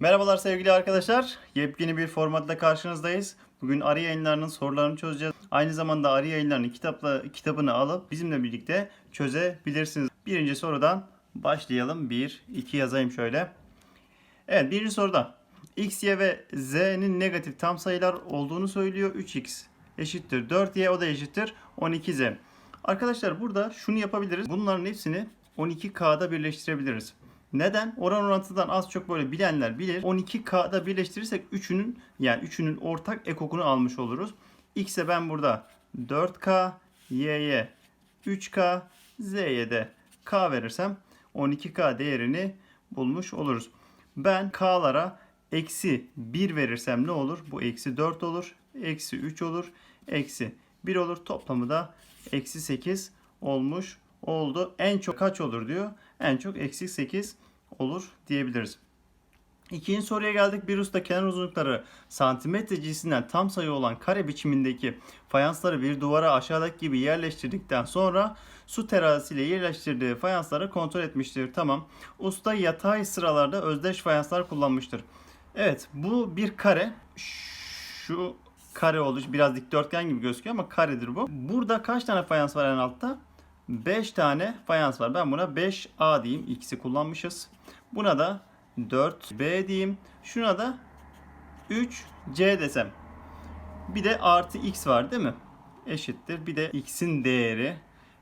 Merhabalar sevgili arkadaşlar. Yepyeni bir formatla karşınızdayız. Bugün arı yayınlarının sorularını çözeceğiz. Aynı zamanda arı yayınlarının kitapla, kitabını alıp bizimle birlikte çözebilirsiniz. Birinci sorudan başlayalım. 1, 2 yazayım şöyle. Evet birinci soruda x, y ve z'nin negatif tam sayılar olduğunu söylüyor. 3x eşittir 4y o da eşittir 12z. Arkadaşlar burada şunu yapabiliriz. Bunların hepsini 12k'da birleştirebiliriz. Neden? Oran orantıdan az çok böyle bilenler bilir. 12k'da birleştirirsek üçünün yani üçünün ortak ekokunu almış oluruz. X'e ben burada 4k, y'ye 3k, z'ye de k verirsem 12k değerini bulmuş oluruz. Ben k'lara eksi 1 verirsem ne olur? Bu eksi 4 olur. Eksi 3 olur. Eksi 1 olur. Toplamı da eksi 8 olmuş oldu. En çok kaç olur diyor. En çok eksi 8 olur diyebiliriz. İkinci soruya geldik. Bir usta kenar uzunlukları santimetre cinsinden tam sayı olan kare biçimindeki fayansları bir duvara aşağıdaki gibi yerleştirdikten sonra su terazisiyle yerleştirdiği fayansları kontrol etmiştir. Tamam. Usta yatay sıralarda özdeş fayanslar kullanmıştır. Evet bu bir kare. Şu kare için biraz dikdörtgen gibi gözüküyor ama karedir bu. Burada kaç tane fayans var en altta? 5 tane fayans var. Ben buna 5A diyeyim. X'i kullanmışız. Buna da 4B diyeyim. Şuna da 3C desem. Bir de artı X var değil mi? Eşittir. Bir de X'in değeri.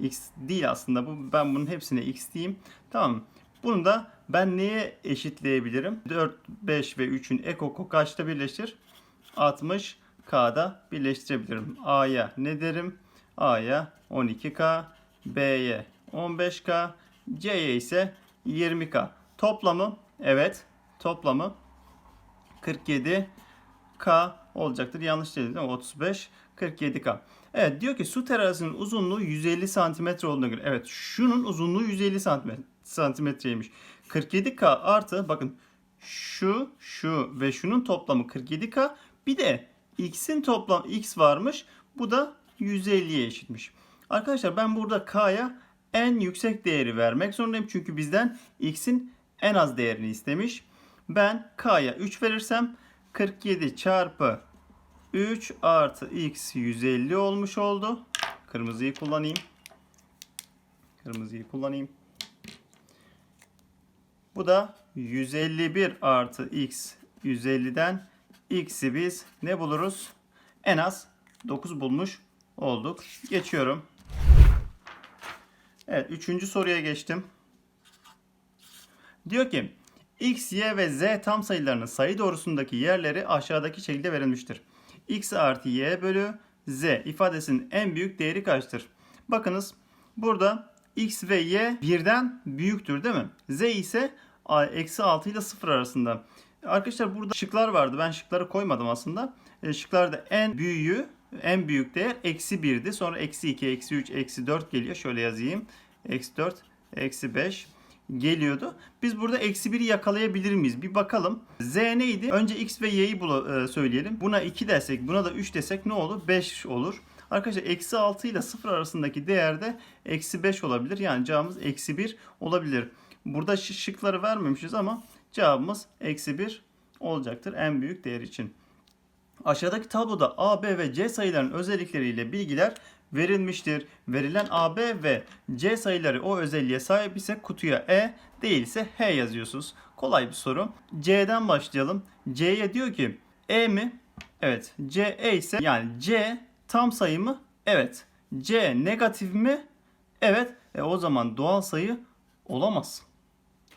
X değil aslında bu. Ben bunun hepsine X diyeyim. Tamam? Bunu da ben neye eşitleyebilirim? 4, 5 ve 3'ün ekoku kaçta birleşir? 60K'da birleştirebilirim. A'ya ne derim? A'ya 12K, B'ye 15K, C'ye ise 20K. Toplamı evet toplamı 47K olacaktır. Yanlış değil değil mi? 35 47K. Evet diyor ki su terazisinin uzunluğu 150 santimetre olduğuna göre. Evet şunun uzunluğu 150 santimetre, santimetreymiş. 47K artı bakın şu şu ve şunun toplamı 47K. Bir de x'in toplam x varmış. Bu da 150'ye eşitmiş. Arkadaşlar ben burada k'ya en yüksek değeri vermek zorundayım. Çünkü bizden x'in en az değerini istemiş. Ben k'ya 3 verirsem 47 çarpı 3 artı x 150 olmuş oldu. Kırmızıyı kullanayım. Kırmızıyı kullanayım. Bu da 151 artı x 150'den x'i biz ne buluruz? En az 9 bulmuş olduk. Geçiyorum. Evet, üçüncü soruya geçtim. Diyor ki x, y ve z tam sayılarının sayı doğrusundaki yerleri aşağıdaki şekilde verilmiştir. x artı y bölü z ifadesinin en büyük değeri kaçtır? Bakınız burada x ve y birden büyüktür değil mi? z ise eksi 6 ile 0 arasında. Arkadaşlar burada şıklar vardı. Ben şıkları koymadım aslında. E, şıklarda en büyüğü, en büyük değer eksi 1'di. Sonra eksi 2, eksi 3, eksi 4 geliyor. Şöyle yazayım. Eksi 4, eksi 5 geliyordu. Biz burada eksi 1'i yakalayabilir miyiz? Bir bakalım. Z neydi? Önce x ve y'yi bula- e, söyleyelim. Buna 2 desek, buna da 3 desek ne olur? 5 olur. Arkadaşlar eksi 6 ile 0 arasındaki değerde eksi 5 olabilir. Yani cevabımız eksi 1 olabilir. Burada şı- şıkları vermemişiz ama cevabımız eksi 1 olacaktır en büyük değer için. Aşağıdaki tabloda A, B ve C sayılarının özellikleriyle bilgiler verilmiştir. Verilen A, B ve C sayıları o özelliğe sahip ise kutuya E, değilse H yazıyorsunuz. Kolay bir soru. C'den başlayalım. C'ye diyor ki E mi? Evet. C E ise yani C tam sayı mı? Evet. C negatif mi? Evet. E o zaman doğal sayı olamaz.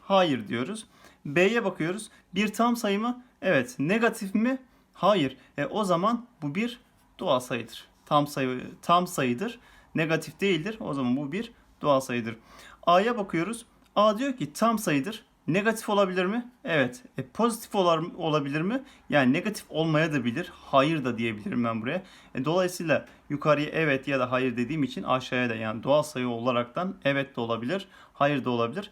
Hayır diyoruz. B'ye bakıyoruz. Bir tam sayı mı? Evet. Negatif mi? Hayır. E, o zaman bu bir doğal sayıdır. Tam sayı tam sayıdır. Negatif değildir. O zaman bu bir doğal sayıdır. A'ya bakıyoruz. A diyor ki tam sayıdır. Negatif olabilir mi? Evet. E, pozitif olabilir mi? Yani negatif olmaya da bilir. Hayır da diyebilirim ben buraya. E, dolayısıyla yukarıya evet ya da hayır dediğim için aşağıya da yani doğal sayı olaraktan evet de olabilir. Hayır da olabilir.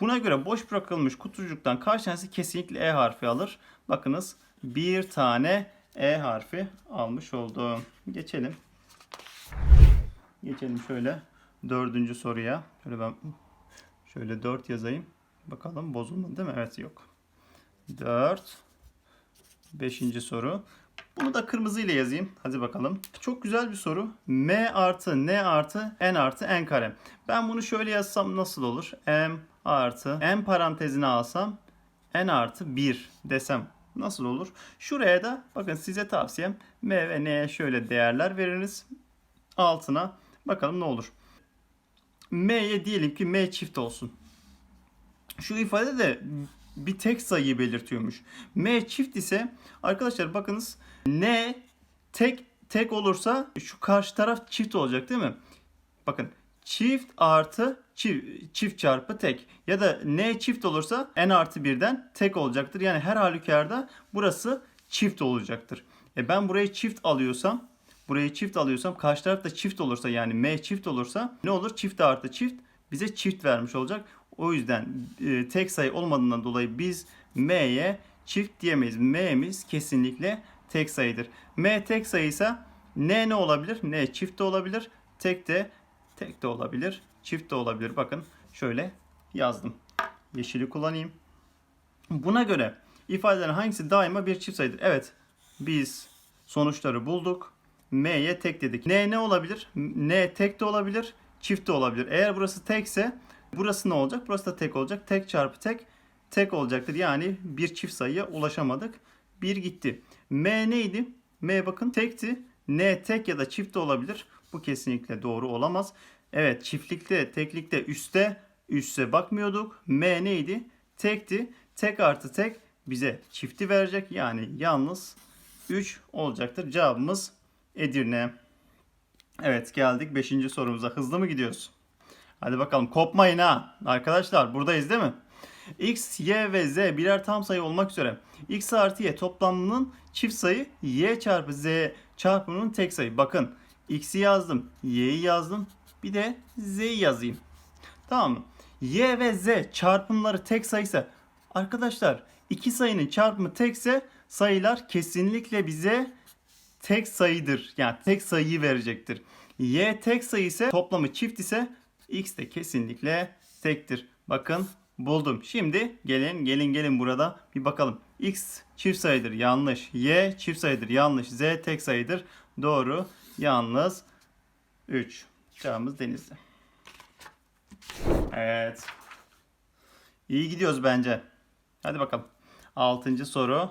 Buna göre boş bırakılmış kutucuktan kaç kesinlikle E harfi alır? Bakınız bir tane E harfi almış oldum. Geçelim. Geçelim şöyle dördüncü soruya. Şöyle ben şöyle 4 yazayım. Bakalım bozulmadı değil mi? Evet yok. 4. Beşinci soru. Bunu da kırmızı ile yazayım. Hadi bakalım. Çok güzel bir soru. M artı N artı N artı N kare. Ben bunu şöyle yazsam nasıl olur? M artı N parantezine alsam N artı 1 desem nasıl olur? Şuraya da bakın size tavsiyem M ve N'ye şöyle değerler veriniz. Altına bakalım ne olur. M'ye diyelim ki M çift olsun. Şu ifade de bir tek sayıyı belirtiyormuş. M çift ise arkadaşlar bakınız N tek tek olursa şu karşı taraf çift olacak değil mi? Bakın çift artı çift, çift çarpı tek ya da N çift olursa N artı 1'den tek olacaktır. Yani her halükarda burası çift olacaktır. E ben burayı çift alıyorsam burayı çift alıyorsam karşı taraf da çift olursa yani M çift olursa ne olur? Çift artı çift bize çift vermiş olacak. O yüzden e, tek sayı olmadığından dolayı biz M'ye çift diyemeyiz. M'miz kesinlikle tek sayıdır. M tek sayıysa N ne olabilir? N çift de olabilir. Tek de tek de olabilir. Çift de olabilir. Bakın şöyle yazdım. Yeşili kullanayım. Buna göre ifadelerin hangisi daima bir çift sayıdır? Evet. Biz sonuçları bulduk. M'ye tek dedik. N ne olabilir? N tek de olabilir. Çift de olabilir. Eğer burası tekse burası ne olacak? Burası da tek olacak. Tek çarpı tek tek olacaktır. Yani bir çift sayıya ulaşamadık. Bir gitti. M neydi? M bakın tekti. N tek ya da çift de olabilir. Bu kesinlikle doğru olamaz. Evet çiftlikte, teklikte, üste, üste bakmıyorduk. M neydi? Tekti. Tek artı tek bize çifti verecek. Yani yalnız 3 olacaktır. Cevabımız Edirne. Evet geldik 5. sorumuza. Hızlı mı gidiyoruz? Hadi bakalım kopmayın ha. Arkadaşlar buradayız değil mi? X, Y ve Z birer tam sayı olmak üzere X artı Y toplamının çift sayı Y çarpı Z çarpımının tek sayı. Bakın X'i yazdım, Y'yi yazdım. Bir de Z'yi yazayım. Tamam mı? Y ve Z çarpımları tek sayısa arkadaşlar iki sayının çarpımı tekse sayılar kesinlikle bize tek sayıdır. Yani tek sayıyı verecektir. Y tek sayı ise toplamı çift ise X de kesinlikle tektir. Bakın buldum. Şimdi gelin gelin gelin burada bir bakalım. X çift sayıdır yanlış. Y çift sayıdır yanlış. Z tek sayıdır doğru. Yalnız 3. Cevabımız Denizli. Evet. İyi gidiyoruz bence. Hadi bakalım. 6. soru.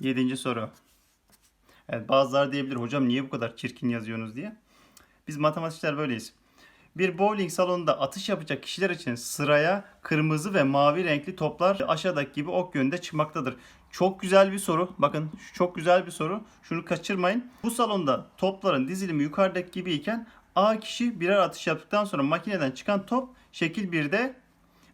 7. soru. Evet bazıları diyebilir hocam niye bu kadar çirkin yazıyorsunuz diye. Biz matematikçiler böyleyiz. Bir bowling salonunda atış yapacak kişiler için sıraya kırmızı ve mavi renkli toplar aşağıdaki gibi ok yönünde çıkmaktadır. Çok güzel bir soru. Bakın çok güzel bir soru. Şunu kaçırmayın. Bu salonda topların dizilimi yukarıdaki gibi iken A kişi birer atış yaptıktan sonra makineden çıkan top şekil 1'de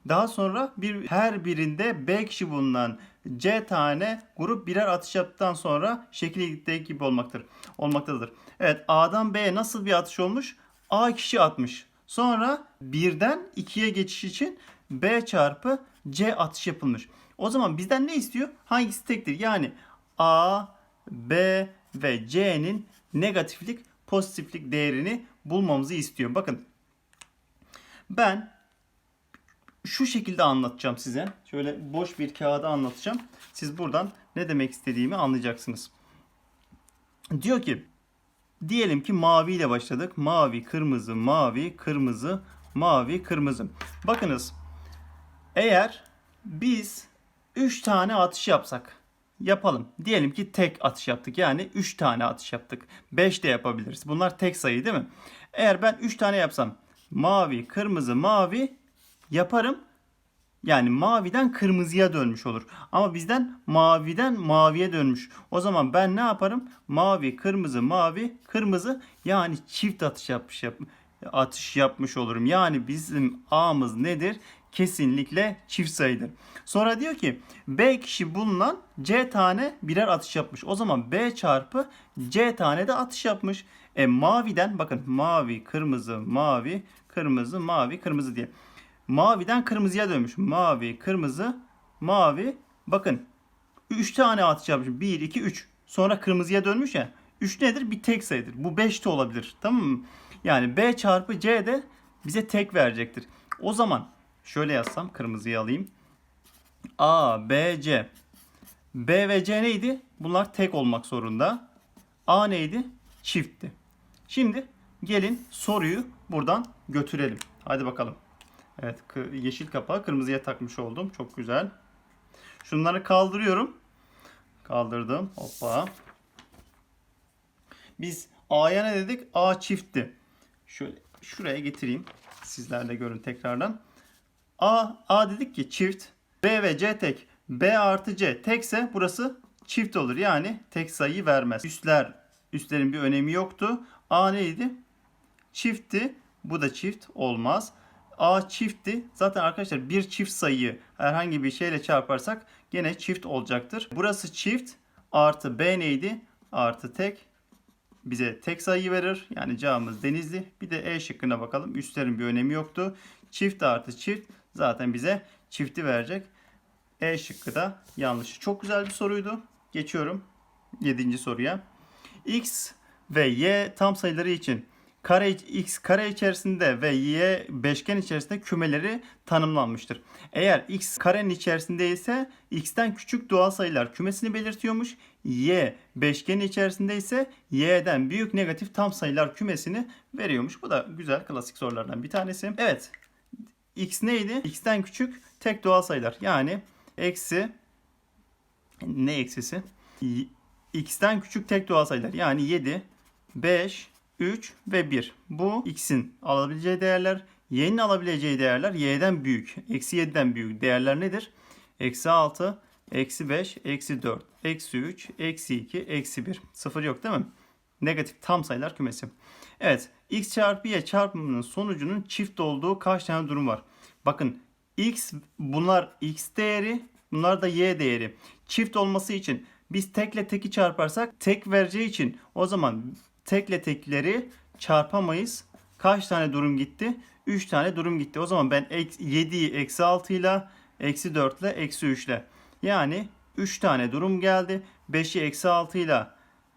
daha sonra bir her birinde B kişi bulunan C tane grup birer atış yaptıktan sonra şekildeki gibi olmaktır. Olmaktadır. Evet A'dan B'ye nasıl bir atış olmuş? A kişi atmış. Sonra birden 2'ye geçiş için B çarpı C atış yapılmış. O zaman bizden ne istiyor? Hangisi tektir? Yani A, B ve C'nin negatiflik, pozitiflik değerini bulmamızı istiyor. Bakın ben şu şekilde anlatacağım size. Şöyle boş bir kağıda anlatacağım. Siz buradan ne demek istediğimi anlayacaksınız. Diyor ki diyelim ki mavi ile başladık. Mavi, kırmızı, mavi, kırmızı, mavi, kırmızı. Bakınız eğer biz 3 tane atış yapsak yapalım. Diyelim ki tek atış yaptık. Yani 3 tane atış yaptık. 5 de yapabiliriz. Bunlar tek sayı değil mi? Eğer ben 3 tane yapsam mavi, kırmızı, mavi yaparım. Yani maviden kırmızıya dönmüş olur. Ama bizden maviden maviye dönmüş. O zaman ben ne yaparım? Mavi, kırmızı, mavi, kırmızı. Yani çift atış yapmış yap atış yapmış olurum. Yani bizim A'mız nedir? Kesinlikle çift sayıdır. Sonra diyor ki B kişi bulunan C tane birer atış yapmış. O zaman B çarpı C tane de atış yapmış. E maviden bakın mavi, kırmızı, mavi, kırmızı, mavi, kırmızı diye. Maviden kırmızıya dönmüş. Mavi, kırmızı, mavi. Bakın 3 tane atış yapmış. 1, 2, 3. Sonra kırmızıya dönmüş ya. 3 nedir? Bir tek sayıdır. Bu 5 de olabilir. Tamam mı? Yani B çarpı C de bize tek verecektir. O zaman şöyle yazsam kırmızıyı alayım. A, B, C. B ve C neydi? Bunlar tek olmak zorunda. A neydi? Çiftti. Şimdi gelin soruyu buradan götürelim. Hadi bakalım. Evet yeşil kapağı kırmızıya takmış oldum. Çok güzel. Şunları kaldırıyorum. Kaldırdım. Hoppa. Biz A'ya ne dedik? A çiftti. Şöyle şuraya getireyim. Sizler de görün tekrardan. A, A dedik ki çift. B ve C tek. B artı C tekse burası çift olur. Yani tek sayı vermez. Üstler, üstlerin bir önemi yoktu. A neydi? Çiftti. Bu da çift olmaz. A çiftti. Zaten arkadaşlar bir çift sayıyı herhangi bir şeyle çarparsak gene çift olacaktır. Burası çift artı B neydi? Artı tek bize tek sayı verir. Yani cevabımız Denizli. Bir de E şıkkına bakalım. Üstlerin bir önemi yoktu. Çift artı çift zaten bize çifti verecek. E şıkkı da yanlış. Çok güzel bir soruydu. Geçiyorum 7. soruya. X ve Y tam sayıları için kare x kare içerisinde ve y beşgen içerisinde kümeleri tanımlanmıştır. Eğer x karenin içerisinde ise x'ten küçük doğal sayılar kümesini belirtiyormuş. y beşgenin içerisinde ise y'den büyük negatif tam sayılar kümesini veriyormuş. Bu da güzel klasik sorulardan bir tanesi. Evet. x neydi? x'ten küçük tek doğal sayılar. Yani eksi ne eksisi? X'ten küçük tek doğal sayılar. Yani 7, 5, 3 ve 1. Bu x'in alabileceği değerler. Y'nin alabileceği değerler y'den büyük. Eksi 7'den büyük değerler nedir? Eksi 6, eksi 5, eksi 4, eksi 3, eksi 2, eksi 1. Sıfır yok değil mi? Negatif tam sayılar kümesi. Evet. x çarpı y çarpımının sonucunun çift olduğu kaç tane durum var? Bakın x bunlar x değeri bunlar da y değeri. Çift olması için biz tekle teki çarparsak tek vereceği için o zaman tekle tekleri çarpamayız. Kaç tane durum gitti? 3 tane durum gitti. O zaman ben 7'yi eksi 6 ile eksi 4 ile eksi 3 ile yani 3 tane durum geldi. 5'i eksi 6 ile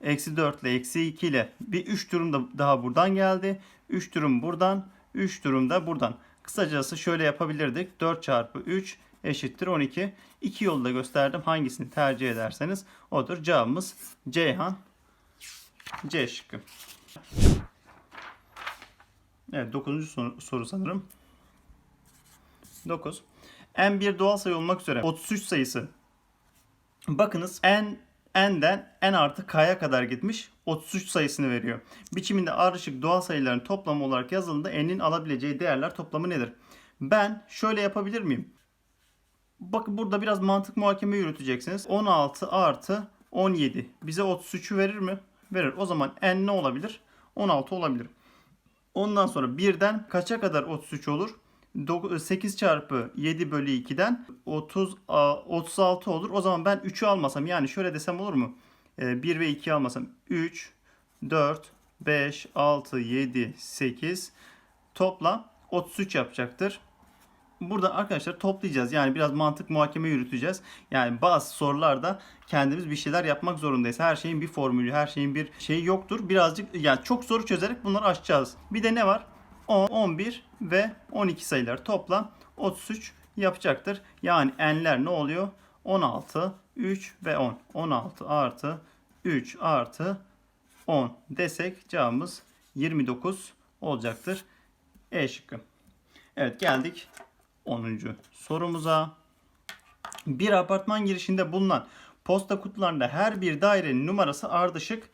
eksi 4 ile eksi 2 ile bir 3 durum da daha buradan geldi. 3 durum buradan 3 durum da buradan. Kısacası şöyle yapabilirdik. 4 çarpı 3 eşittir 12. İki yolu da gösterdim. Hangisini tercih ederseniz odur. Cevabımız Ceyhan. C şıkkı. Evet 9. soru, soru sanırım. 9. n bir doğal sayı olmak üzere 33 sayısı. Bakınız n n'den n artı k'ya kadar gitmiş 33 sayısını veriyor. Biçiminde ardışık doğal sayıların toplamı olarak yazıldığında n'in alabileceği değerler toplamı nedir? Ben şöyle yapabilir miyim? Bakın burada biraz mantık muhakeme yürüteceksiniz. 16 artı 17 bize 33'ü verir mi? Verir. O zaman n ne olabilir? 16 olabilir. Ondan sonra birden kaça kadar 33 olur? 8 çarpı 7 bölü 2'den 30, 36 olur. O zaman ben 3'ü almasam yani şöyle desem olur mu? 1 ve 2 almasam 3, 4, 5, 6, 7, 8 toplam 33 yapacaktır. Burada arkadaşlar toplayacağız. Yani biraz mantık muhakeme yürüteceğiz. Yani bazı sorularda kendimiz bir şeyler yapmak zorundayız. Her şeyin bir formülü, her şeyin bir şeyi yoktur. Birazcık yani çok soru çözerek bunları aşacağız. Bir de ne var? 10, 11 ve 12 sayılar toplam 33 yapacaktır. Yani n'ler ne oluyor? 16, 3 ve 10. 16 artı 3 artı 10 desek cevabımız 29 olacaktır. E şıkkı. Evet geldik 10. sorumuza. Bir apartman girişinde bulunan posta kutularında her bir dairenin numarası ardışık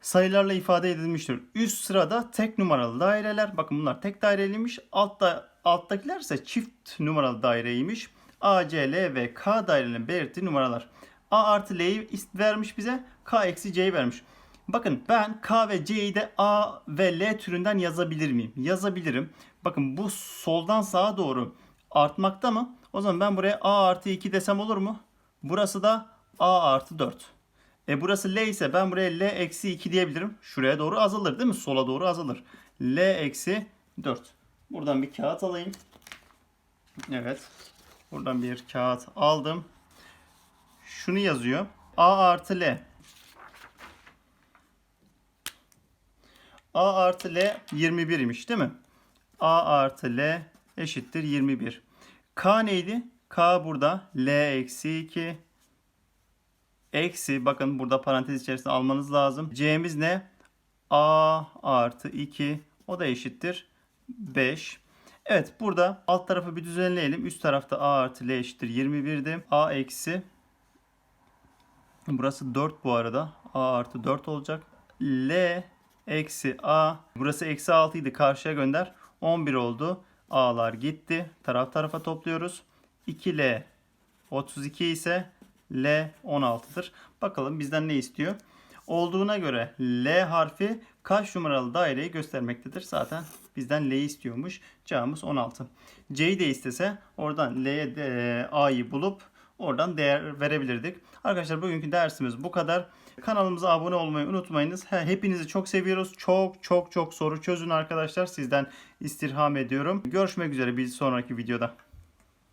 sayılarla ifade edilmiştir. Üst sırada tek numaralı daireler. Bakın bunlar tek daireliymiş. Altta alttakiler ise çift numaralı daireymiş. A, C, L ve K dairelerinin belirttiği numaralar. A artı L'yi vermiş bize. K eksi C'yi vermiş. Bakın ben K ve C'yi de A ve L türünden yazabilir miyim? Yazabilirim. Bakın bu soldan sağa doğru artmakta mı? O zaman ben buraya A artı 2 desem olur mu? Burası da A artı 4. E burası L ise ben buraya L eksi 2 diyebilirim. Şuraya doğru azalır değil mi? Sola doğru azalır. L eksi 4. Buradan bir kağıt alayım. Evet. Buradan bir kağıt aldım. Şunu yazıyor. A artı L. A artı L 21 imiş değil mi? A artı L eşittir 21. K neydi? K burada. L eksi 2. Eksi bakın burada parantez içerisinde almanız lazım. C'miz ne? A artı 2 o da eşittir 5. Evet burada alt tarafı bir düzenleyelim. Üst tarafta A artı L eşittir 21'di. A eksi Burası 4 bu arada. A artı 4 olacak. L eksi A. Burası eksi 6 idi. Karşıya gönder. 11 oldu. A'lar gitti. Taraf tarafa topluyoruz. 2L 32 ise L 16'dır. Bakalım bizden ne istiyor? Olduğuna göre L harfi kaç numaralı daireyi göstermektedir? Zaten bizden L istiyormuş. Cevabımız 16. C'yi de istese oradan L'ye de A'yı bulup oradan değer verebilirdik. Arkadaşlar bugünkü dersimiz bu kadar. Kanalımıza abone olmayı unutmayınız. He, Hepinizi çok seviyoruz. Çok çok çok soru çözün arkadaşlar. Sizden istirham ediyorum. Görüşmek üzere bir sonraki videoda.